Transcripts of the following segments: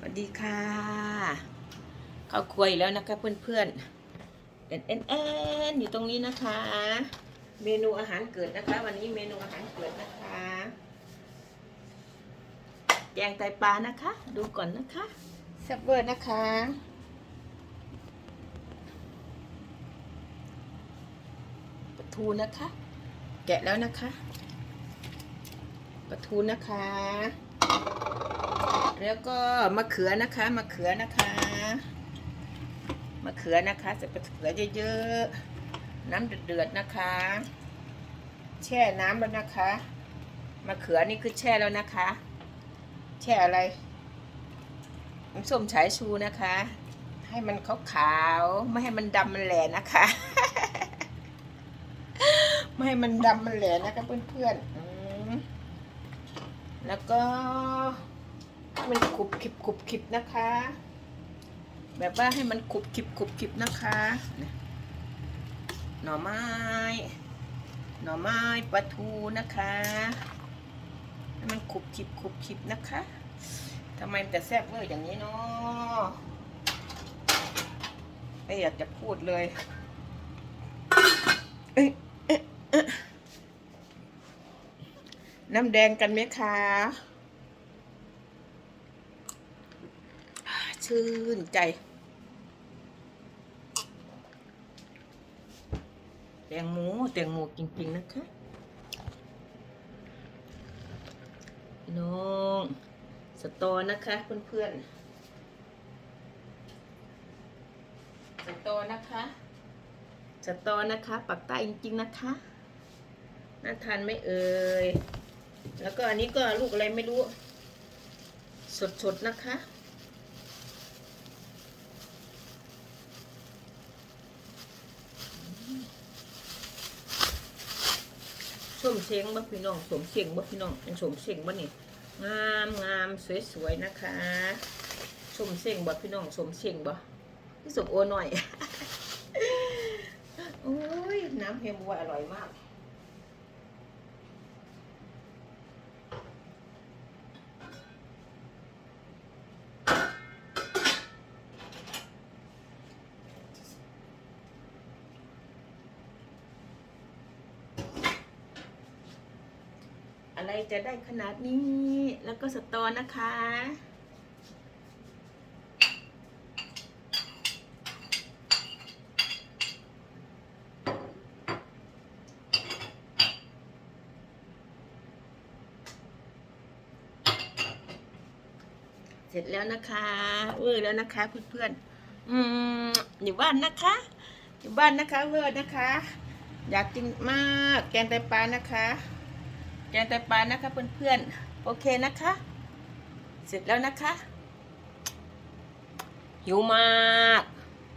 สวัสดีค่ะข้าวครัวอีกแล้วนะคะเพื่อนๆเอ็นเอ็นเอ็นอยู่ตรงนี้นะคะ เมนูอาหารเกิดนะคะ วันนี้เมนูอาหารเกิดนะคะ แกงไตปลานะคะ ดูก่อนนะคะแซ่บเวอร์นะคะปลาทูนะคะ แกะแล้วนะคะปลาทูนะคะ แล้วก็มะเขือนะคะมะเขือนะคะมะเขือนะคะใส่มะเขือเยอะๆน้ำเดือดๆนะคะ แช่น้ำแล้วนะคะมะเขือนี่คือแช่แล้วนะคะ แช่อะไรน้ำส้มฉายชูนะคะ ให้มันขาวๆไม่ให้มันดำมันแหลนะคะ ไม่ให้มันดำมันแหลนะคะเพื่อนๆแล้วก็ มันขุบขิบขุบขิบนะคะ แบบว่าให้มันขุบขิบขุบขิบนะคะหน่อไม้ หน่อไม้ปลาทูนะคะให้มันขุบขิบขุบขิบนะคะทำไมแต่แซ่บเวอร์อย่างนี้เนาะไม่อยากจะพูดเลยน้ำแดงกันไหมคะ ชื่นใจ แตงโมแตงโมจริง ๆ นะคะพี่น้องสตอนะคะเพื่อนๆสตอนะคะสตอนะคะ ปักใต้จริง ๆ นะคะน่าทานไหม่เอ่ย แล้วก็อันนี้ก็ลูกอะไรไม่รู้ สดๆนะคะ สมเชงบ่พี่น้องสมเชียงบ่พี่น้องเป็นสมเชียงบ่นี่งามงามสวยๆนะคะสมเชงบ่พี่น้องสมเชียงบ่พี่สมโอหน่อยโอ้ยน้ำเฮมบัวอร่อยมาก อะไรจะได้ขนาดนี้ แล้วก็สตอนะคะ เสร็จแล้วนะคะเวอร์แล้วนะคะเพื่อนๆอืมอยู่บ้านนะคะ อยู่บ้านนะคะเวอร์นะคะ อยากกินมากแกงไตปลานะคะ แกงไตปลานะคะเพื่อนๆ โอเคนะคะ เสร็จแล้วนะคะ หิวมาก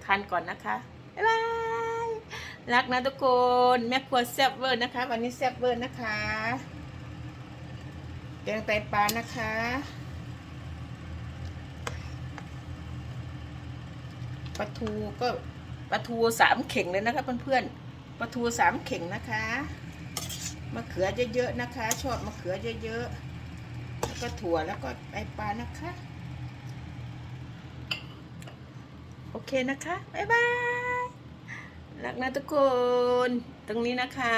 ทานก่อนนะคะ บ๊ายบาย รักนะทุกคน แม่ครัวแซ่บเวอร์นะคะ วันนี้แซ่บเวอร์นะคะ แกงไตปลานะคะปลาทูก็ปลาทูสามเข่งเลยนะคะเพื่อนๆปลาทูสามเข่งนะคะ มะเขือเยอะๆนะคะ ชอบมะเขือเยอะๆแล้วก็ถั่วแล้วก็ไอปลานะคะ โอเคนะคะบ๊ายบายรักนะทุกคน ตรงนี้นะคะ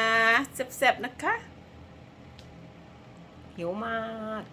แซ่บๆนะคะ หิวมาก